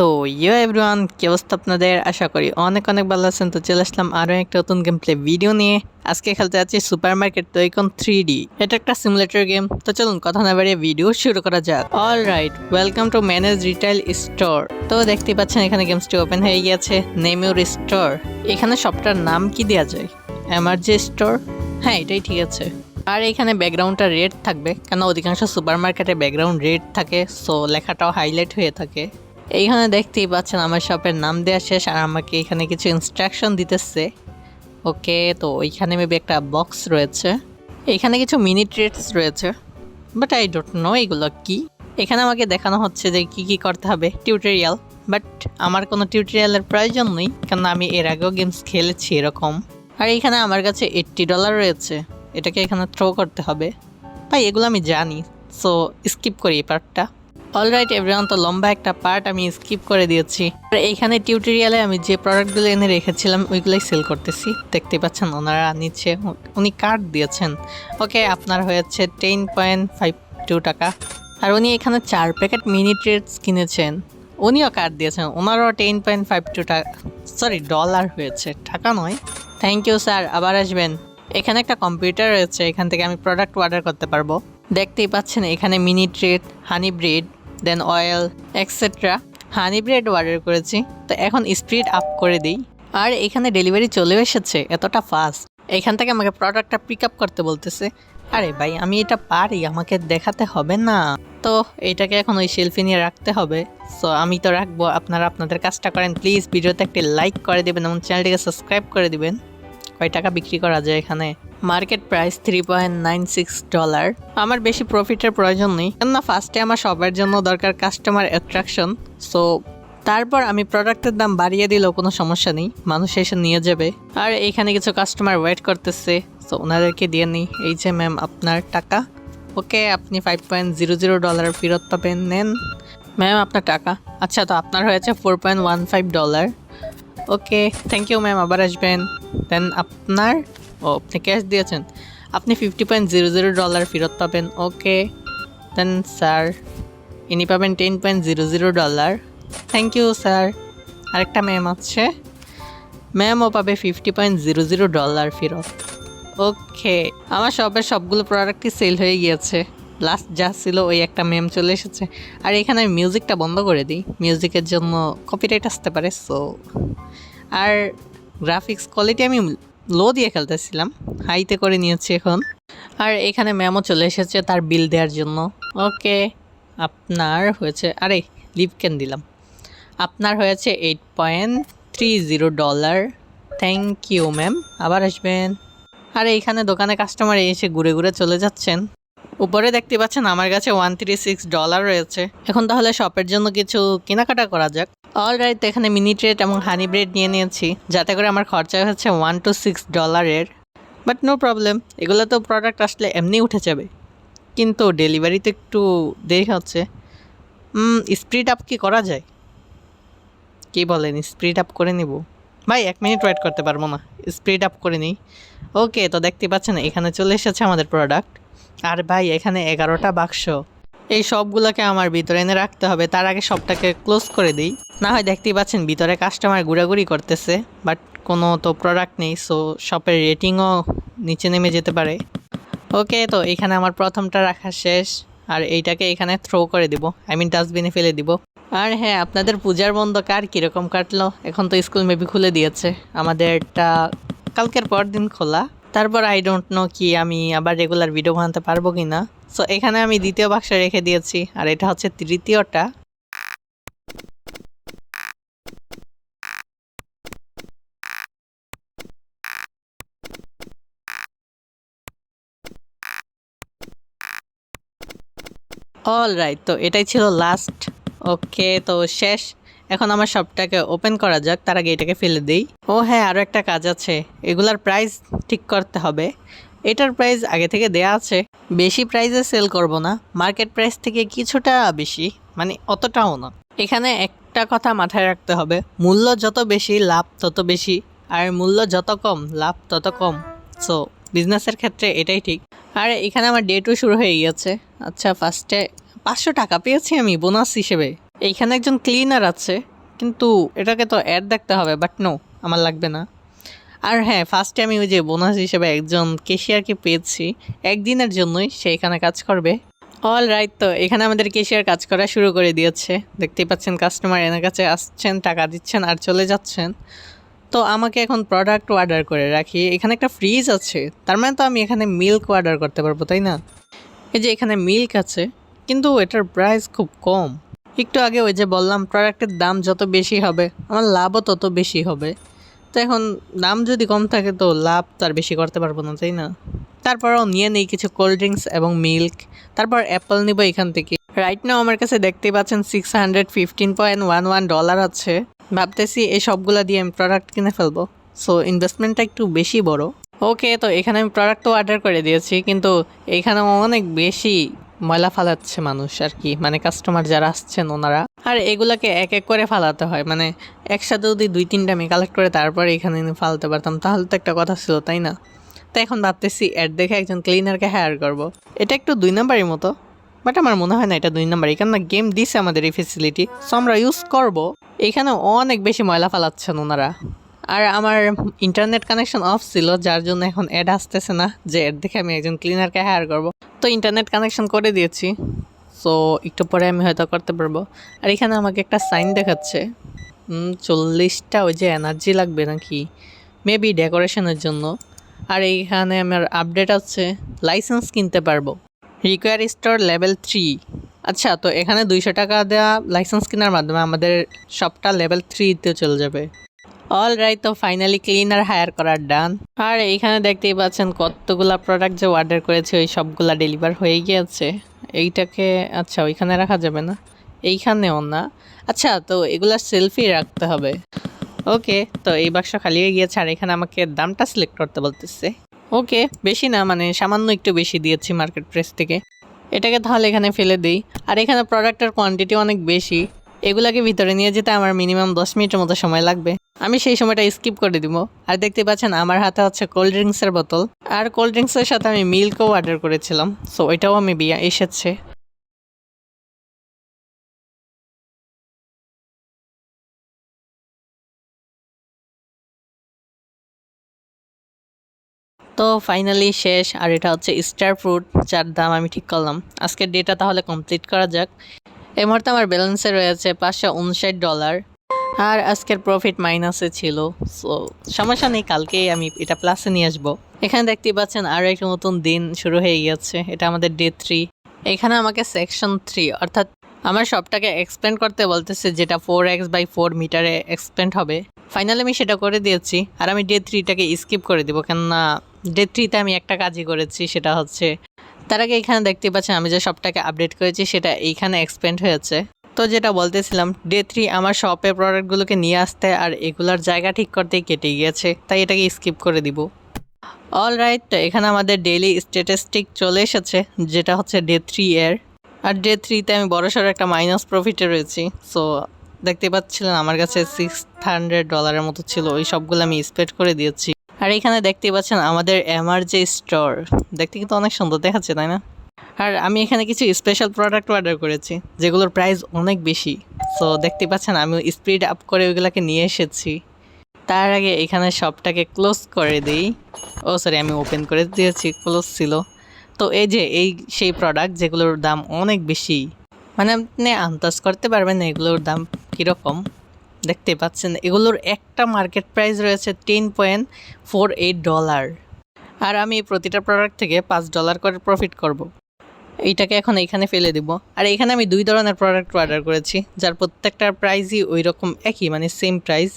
তো ইয়ে এভরিওয়ান, কি অবস্থা আপনাদের? আশা করি অনেক অনেক ভালো আছেন। তো চলে আসলাম আরও একটা নতুন গেম প্লে ভিডিও নিয়ে। আজকে খেলতে যাচ্ছি সুপার মার্কেট তো এখন থ্রি ডি এটা একটা সিমুলেটর গেম তো চলুন কথা না বাড়িয়ে ভিডিও শুরু করা যাক। All right welcome to manage retail store তো দেখতে পাচ্ছেন এখানে গেমসটি ওপেন হয়ে গিয়েছে। নেম ইউর স্টোর এখানে সবটার নাম কি দেওয়া যায়? এমার্জি স্টোর হ্যাঁ এটাই ঠিক আছে। আর এখানে ব্যাকগ্রাউন্ডটা রেড থাকবে। কেন? অধিকাংশ সুপার মার্কেটে ব্যাকগ্রাউন্ড রেড থাকে। সো লেখাটাও হাইলাইট হয়ে থাকে। এইখানে দেখতেই পাচ্ছেন আমার শপের নাম দেওয়া শেষ আর আমাকে এখানে কিছু ইনস্ট্রাকশন দিতেছে। ওকে তো ওইখানে মেবি একটা বক্স রয়েছে। এখানে কিছু মিনি ট্রেডস রয়েছে। বাট আই ডোন্ট নো এগুলো কি। এখানে আমাকে দেখানো হচ্ছে যে কি কি করতে হবে। টিউটোরিয়াল বাট আমার কোনো টিউটোরিয়ালের প্রয়োজন নেই কারণ আমি এর আগেও গেমস খেলেছি এরকম। আর এখানে আমার কাছে এইট্টি ডলার রয়েছে। এটাকে এখানে থ্রো করতে হবে। ভাই, এগুলো আমি জানি। সো স্কিপ করি এই পার্টটা অলরাইট এভরিওয়ান তো লম্বা একটা পার্ট আমি স্কিপ করে দিয়েছি। আর এইখানে টিউটোরিয়ালে আমি যে প্রোডাক্টগুলো এনে রেখেছিলাম, ওইগুলোই সেল করতেছি। দেখতে পাচ্ছেন, ওনারা নিচ্ছে, উনি কার্ড দিয়েছেন। ওকে, আপনার হয়েছে টেন পয়েন্ট ফাইভ টু টাকা। আর উনি এখানে চার প্যাকেট মিনি ট্রেডস কিনেছেন। উনিও কার্ড দিয়েছেন, ওনারও টেন পয়েন্ট ফাইভ টু টাকা সরি ডলার হয়েছে, টাকা নয়। থ্যাংক ইউ স্যার আবার আসবেন। এখানে একটা কম্পিউটার রয়েছে, এখান থেকে আমি প্রোডাক্ট অর্ডার করতে পারব। দেখতেই পাচ্ছেন, এখানে mini trade honey bread then oil extra honey bread order করেছি। তো এখন স্পিড আপ করে দিই। আর এখানে ডেলিভারি চলে এসেছে, এতটা ফাস্ট এখান থেকে আমাকে প্রোডাক্টটা পিক আপ করতে বলতেছে। আরে ভাই, আমি এটা পারি, আমাকে দেখাতে হবে না। তো এটাকে এখন ওই সেলফি নিয়ে রাখতে হবে। সো আমি তো রাখব, আপনারা আপনাদের কাজটা করেন। প্লিজ ভিডিওতে একটি লাইক করে দেবেন এবং চ্যানেলটিকে সাবস্ক্রাইব করে দেবেন। কয় টাকা বিক্রি করা যায় এখানে? Market price three point nine six dollar আমার বেশি প্রফিটের প্রয়োজন নেই। কেননা ফার্স্টে আমার সবার জন্য দরকার কাস্টমার অ্যাট্রাকশন সো তারপর আমি প্রোডাক্টের দাম বাড়িয়ে দিলেও কোনো সমস্যা নেই। মানুষ এসে নিয়ে যাবে। আর এইখানে কিছু কাস্টমার ওয়েট করতেছে। সো ওনাদেরকে দিয়ে নিই। এই যে ম্যাম আপনার টাকা। ওকে, আপনি five point zero zero dollar ফেরত পাবেন। নেন। ম্যাম আপনার টাকা। আচ্ছা তো আপনার হয়েছে four point one five dollar okay thank you ma'am আবার আসবেন। দেন আপনার ও, আপনি ক্যাশ দিয়েছেন। আপনি fifty point zero zero dollar ফেরত পাবেন। ওকে দেন স্যার ইনি পাবেন ten point zero zero dollar thank you sir আরেকটা ম্যাম আছে। ম্যামও পাবে fifty point zero zero dollar ফেরত। ওকে আমার সবের সবগুলো প্রোডাক্টই সেল হয়ে গিয়েছে। লাস্ট যা ছিল, ওই একটা মেম চলে এসেছে। আর এখানে আমি মিউজিকটা বন্ধ করে দিই। মিউজিকের জন্য কপিরাইট আসতে পারে সো আর গ্রাফিক্স কোয়ালিটি আমি লো দিয়ে খেলতেছিলাম, হাইতে করে নিয়েছি এখন। আর এখানে ম্যামও চলে এসেছে তার বিল দেওয়ার জন্য। ওকে, আপনার হয়েছে, আরে লিভ কেন দিলাম। আপনার হয়েছে eight point three zero dollar thank you ma'am আবার আসবেন। আর এইখানে দোকানে কাস্টমার এসে ঘুরে ঘুরে চলে যাচ্ছেন। উপরে দেখতে পাচ্ছেন আমার কাছে ওয়ান থ্রি সিক্স ডলার রয়েছে। এখন তাহলে শপের জন্য কিছু কেনাকাটা করা যাক। অল রাইট এখানে মিনি ট্রেড এবং হানি ব্রেড নিয়ে নিয়েছি। যাতে করে আমার খরচা হচ্ছে ওয়ান টু সিক্স ডলারের বাট নো প্রবলেম এগুলো তো প্রোডাক্ট আসলে এমনি উঠে যাবে। কিন্তু ডেলিভারিতে একটু দেরি হচ্ছে। স্প্রিড আপ কি করা যায়? কি বলেন স্প্রিড আপ করে নিব? ভাই, এক মিনিট ওয়েট করতে পারব না। স্প্রিড আপ করে নিই। ওকে তো দেখতে পাচ্ছেন, এখানে চলে এসেছে আমাদের প্রোডাক্ট আর ভাই, এখানে এগারোটা বাক্স। এই সবগুলোকে আমার ভিতরে এনে রাখতে হবে। তার আগে সবটাকে ক্লোজ করে দিই। না হয় দেখতেই পাচ্ছেন, ভিতরে কাস্টমার ঘোরাঘুরি করতেছে বাট কোনো তো প্রোডাক্ট নেই সো শপের রেটিংও নিচে নেমে যেতে পারে। ওকে তো এখানে আমার প্রথমটা রাখা শেষ, আর এইটাকে এখানে থ্রো করে দিব। আই মিন ডাস্টবিনে ফেলে দিব। আর হ্যাঁ আপনাদের পূজার বন্ধ কার কীরকম কাটলো? এখন তো স্কুল মেবি খুলে দিয়েছে। আমাদেরটা কালকের পর দিন খোলা। তারপর আই ডোন্ট নো কি আমি আবার রেগুলার ভিডিও বানাতে পারব কি না সো এখানে আমি দ্বিতীয় বাক্সে রেখে দিয়েছি, আর এটা হচ্ছে তৃতীয়টা। অল রাইট তো এটাই ছিল লাস্ট ওকে তো শেষ। এখন আমার সবটাকে ওপেন করা যাক, তার আগে এটাকে ফেলে দিই। ও হ্যাঁ আরও একটা কাজ আছে। এগুলার প্রাইস ঠিক করতে হবে। এটার প্রাইস আগে থেকে দেয়া আছে। বেশি প্রাইসে সেল করব না। মার্কেট প্রাইস থেকে কিছুটা বেশি মানে অতটাও না। এখানে একটা কথা মাথায় রাখতে হবে। মূল্য যত বেশি, লাভ তত বেশি, আর মূল্য যত কম, লাভ তত কম। সো বিজনেসের ক্ষেত্রে এটাই ঠিক। আর এখানে আমার ডে টু শুরু হয়ে গিয়েছে। আচ্ছা ফার্স্টে পাঁচশো টাকা পেয়েছি আমি বোনাস হিসেবে। এইখানে একজন ক্লিনার আছে, কিন্তু এটাকে তো অ্যাড দেখতে হবে বাট নো আমার লাগবে না। আর হ্যাঁ ফার্স্টে আমি ওই যে বোনাস হিসেবে একজন কেশিয়ারকে পেয়েছি, একদিনের জন্যই সে এখানে কাজ করবে। অল রাইট তো এখানে আমাদের কেশিয়ার কাজ করা শুরু করে দিয়েছে। দেখতেই পাচ্ছেন কাস্টমার এনার কাছে আসছেন, টাকা দিচ্ছেন আর চলে যাচ্ছেন। তো আমাকে এখন প্রোডাক্ট অর্ডার করে রাখি। এখানে একটা ফ্রিজ আছে, তার মানে তো আমি এখানে মিল্ক অর্ডার করতে পারব, তাই না? এই যে এখানে মিল্ক আছে, কিন্তু এটার প্রাইস খুব কম। একটু আগে ওই যে বললাম প্রোডাক্টের দাম যত বেশি হবে, আমার লাভও তত বেশি হবে। তো এখন দাম যদি কম থাকে তো লাভ তার বেশি করতে পারব না, তাই না? তারপরও নিয়ে নেই কিছু কোল্ড ড্রিঙ্কস এবং মিল্ক তারপর অ্যাপল নিব এখান থেকে। রাইট নাও আমার কাছে দেখতেই পাচ্ছেন six hundred fifteen point one one dollar আছে। ভাবতেছি এই সবগুলা দিয়ে আমি প্রোডাক্ট কিনে ফেলব। সো ইনভেস্টমেন্টটা একটু বেশি বড়। ওকে তো এখানে আমি প্রোডাক্ট তো অর্ডার করে দিয়েছি, কিন্তু এখানে অনেক বেশি ময়লা ফালাচ্ছে মানুষ আর কি। মানে কাস্টমার যারা আসছেন ওনারা। আর এগুলাকে এক এক করে ফালাতে হয়। মানে একসাথে যদি দুই তিনটা আমি কালেক্ট করে তারপরে এখানে ফালতে পারতাম, তাহলে তো একটা কথা ছিল, তাই না? তো এখন ভাবতেছি অ্যাড দেখে একজন ক্লিনারকে হায়ার করব। এটা একটু দুই নাম্বারই মতো বাট আমার মনে হয় না এটা দুই নাম্বার এখানে গেম দিছে আমাদের এই ফেসিলিটি সো আমরা ইউজ করব। এখানে অনেক বেশি ময়লা ফালাচ্ছেন ওনারা। আর আমার ইন্টারনেট কানেকশন অফ ছিল, যার জন্য এখন অ্যাড আসতেছে না, যে অ্যাড দেখে আমি একজন ক্লিনারকে হায়ার করব। তো ইন্টারনেট কানেকশন করে দিয়েছি সো একটু পরে আমি হয়তো করতে পারব। আর এখানে আমাকে একটা সাইন দেখাচ্ছে চল্লিশটা ওই যে এনার্জি লাগবে নাকি মেবি ডেকোরেশনের জন্য। আর এইখানে আমার আপডেট আছে লাইসেন্স কিনতে পারব। রিকোয়ার স্টোর লেভেল থ্রি আচ্ছা তো এখানে দুইশো টাকা দেওয়া লাইসেন্স কেনার মাধ্যমে আমাদের সবটা লেভেল থ্রিতে চলে যাবে। অল রাইট তো ফাইনালি ক্লিনার হায়ার করার ডান আর এইখানে দেখতেই পাচ্ছেন কতগুলা প্রোডাক্ট যে অর্ডার করেছে, ওই সবগুলা ডেলিভার হয়ে গিয়েছে। এইটাকে আচ্ছা ওইখানে রাখা যাবে না? এইখানেও না? আচ্ছা তো এগুলা সেলফি রাখতে হবে। ওকে তো এই বাক্স খালি হয়ে গিয়েছে, আর এখানে আমাকে দামটা সিলেক্ট করতে বলতেছে। ওকে বেশি না মানে সামান্য একটু বেশি দিয়েছি মার্কেট প্রেস থেকে। এটাকে তাহলে এখানে ফেলে দিই। আর এখানে প্রোডাক্টের কোয়ান্টিটি অনেক বেশি। এগুলাকে ভিতরে নিয়ে যেতে আমার মিনিমাম দশ মিনিটের মতো সময় লাগবে। আমি সেই সময়টা স্কিপ করে দিব। আর দেখতে পাচ্ছেন, আমার হাতে হচ্ছে কোল্ড ড্রিঙ্কসের বোতল। আর কোল্ড ড্রিঙ্কসের সাথে আমি মিল্কও অর্ডার করেছিলাম। সো ওইটাও আমি বিয়া এসেছে। তো ফাইনালি শেষ। আর এটা হচ্ছে স্টার ফ্রুট যার দাম আমি ঠিক করলাম। আজকের ডেটা তাহলে কমপ্লিট করা যাক। এই মুহূর্তে আমার ব্যালেন্সে রয়েছে পাঁচশো উনষাট ডলার আর আজকের প্রফিট মাইনাসে ছিল। সো সমস্যা নেই, কালকেই আমি এটা প্লাসে নিয়ে আসব। এখানে দেখতেই পাচ্ছেন আরও একটা নতুন দিন শুরু হয়ে গিয়েছে। এটা আমাদের ডে থ্রি এখানে আমাকে সেকশন থ্রি অর্থাৎ আমার সবটাকে এক্সপ্লেন করতে বলতেছে যেটা ফোর এক্স বাই ফোর মিটারে এক্সপ্লেন্ড হবে। ফাইনালি আমি সেটা করে দিয়েছি। আর আমি ডে থ্রিটাকে স্কিপ করে দিব। কেননা ডে থ্রিতে আমি একটা কাজই করেছি, সেটা হচ্ছে, তার আগে এখানে দেখতে পাচ্ছেন আমি যে সবটাকে আপডেট করেছি, সেটা এইখানে এক্সপেন্ড হয়েছে। তো যেটা বলতেছিলাম ডে থ্রি আমার শপে প্রোডাক্টগুলোকে নিয়ে আসতে আর এগুলোর জায়গা ঠিক করতেই কেটে গিয়েছে, তাই এটাকে স্কিপ করে দিব। অল রাইট তো এখানে আমাদের ডেইলি স্ট্যাটিস্টিক চলে এসেছে, যেটা হচ্ছে ডে থ্রি এর। আর ডে থ্রিতে আমি বড়সড় একটা মাইনাস প্রফিটে রয়েছি সো দেখতে পাচ্ছিলেন আমার কাছে সিক্স হান্ড্রেড ডলারের মতো ছিল, ওই সবগুলো আমি স্পেড করে দিয়েছি। আর এখানে দেখতে পাচ্ছেন আমাদের এমআর যে স্টোর দেখতে কিন্তু অনেক সুন্দর দেখাচ্ছে, তাই না? আর আমি এখানে কিছু স্পেশাল প্রোডাক্ট অর্ডার করেছি, যেগুলোর প্রাইস অনেক বেশি। সো দেখতে পাচ্ছেন আমি স্পিড আপ করে ওইগুলোকে নিয়ে এসেছি। তার আগে এখানে শপটাকে ক্লোজ করে দিই। ও সরি আমি ওপেন করে দিয়েছি ক্লোজ ছিল। তো এই যে, এই সেই প্রোডাক্ট যেগুলোর দাম অনেক বেশি। মানে আপনি আন্দাজ করতে পারবেন এগুলোর দাম কীরকম। দেখতে পাচ্ছেন, এগুলোর একটা মার্কেট প্রাইস রয়েছে ten point four eight dollar আর আমি প্রতিটা প্রোডাক্ট থেকে পাঁচ ডলার করে প্রফিট করব। এইটাকে এখন এখানে ফেলে দিব। আর এখানে আমি দুই ধরনের প্রোডাক্ট অর্ডার করেছি, যার প্রত্যেকটার প্রাইসই ওই রকম একই মানে সেম প্রাইস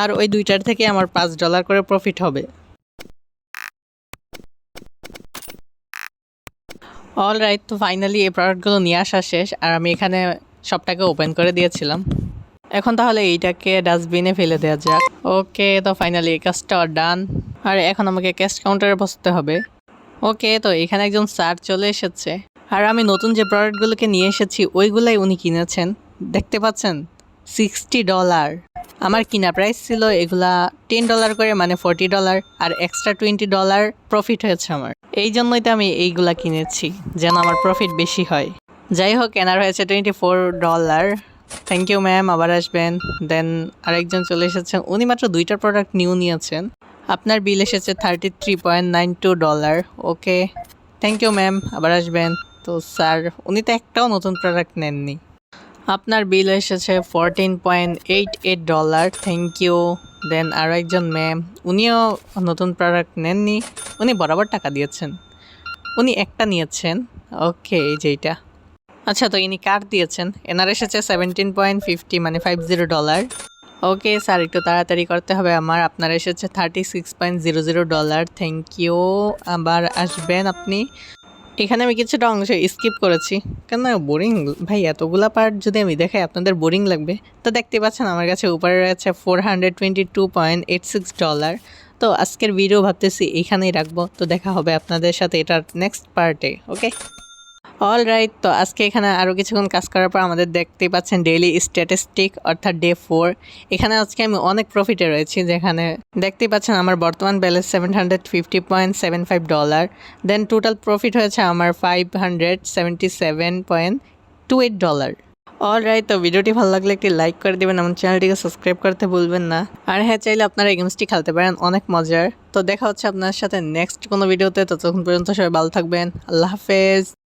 আর ওই দুইটার থেকে আমার পাঁচ ডলার করে প্রফিট হবে। অল রাইট তো ফাইনালি এই প্রোডাক্টগুলো নিয়ে আসা শেষ, আর আমি এখানে সবটাকে ওপেন করে দিয়েছিলাম। এখন তাহলে এইটাকে ডাস্টবিনে ফেলে দেওয়া যাক। ওকে তো ফাইনালি এই কাজটা ডান আর এখন আমাকে ক্যাশ কাউন্টারে বসতে হবে। ওকে তো এখানে একজন স্যার চলে এসেছে। আর আমি নতুন যে প্রোডাক্টগুলোকে নিয়ে এসেছি, ওইগুলাই উনি কিনেছেন। দেখতে পাচ্ছেন? সিক্সটি ডলার আমার কিনা প্রাইস ছিল এগুলা টেন ডলার করে মানে ফোরটি ডলার আর এক্সট্রা টোয়েন্টি ডলার প্রফিট হয়েছে আমার। এই জন্যই তো আমি এইগুলা কিনেছি, যেন আমার প্রফিট বেশি হয়। যাই হোক, কেনার হয়েছে twenty four dollar thank you ma'am আবার আসবেন। দেন আরেকজন চলে এসেছেন উনি মাত্র দুইটা প্রোডাক্ট নিউ নিয়েছেন। আপনার বিল এসেছে thirty three point nine two dollar okay thank you ma'am আবার আসবেন। তো স্যার, উনি তো একটাও নতুন প্রোডাক্ট নেননি। আপনার বিল এসেছে fourteen point eight eight dollar thank you then আরও একজন ম্যাম উনিও নতুন প্রোডাক্ট নেননি, উনি বরাবর টাকা দিয়েছেন। উনি একটা নিয়েছেন ওকে এই যেইটা আচ্ছা তো ইনি কার দিয়েছেন? এনার এসেছে সেভেন্টিন পয়েন্ট ফিফটি মানে five zero dollar okay sir, একটু তাড়াতাড়ি করতে হবে আমার। আপনার এসেছে thirty six point zero zero dollar thank you আবার আসবেন আপনি। এখানে আমি কিছুটা অংশ স্কিপ করেছি। কেন বোরিং ভাই, এতগুলা পার্ট যদি আমি দেখাই, আপনাদের বোরিং লাগবে। তো দেখতে পাচ্ছেন, আমার কাছে উপরে রয়েছে four hundred twenty two point eight six dollar তো আজকের ভিডিও ভাবতেছি এইখানেই রাখব। তো দেখা হবে আপনাদের সাথে এটার নেক্সট পার্টে ওকে অল রাইট তো আজকে এখানে আরও কিছুক্ষণ কাজ করার পর আমাদের দেখতেই পাচ্ছেন ডেইলি স্ট্যাটিস্টিক অর্থাৎ ডে ফোর এখানে আজকে আমি অনেক প্রফিটে রয়েছি, যেখানে দেখতেই পাচ্ছেন আমার বর্তমান balance seven hundred fifty point seven five dollar then total profit হয়েছে আমার five hundred seventy seven point two eight dollar all right তো ভিডিওটি ভালো লাগলে একটি লাইক করে দেবেন আমার চ্যানেলটিকে সাবস্ক্রাইব করতে ভুলবেন না। আর হ্যাঁ চাইলে আপনারা এই গেমসটি খেলতে পারেন, অনেক মজার। তো দেখা হচ্ছে আপনার সাথে নেক্সট কোনো ভিডিওতে ততক্ষণ পর্যন্ত সবাই ভালো থাকবেন। আল্লাহ হাফেজ।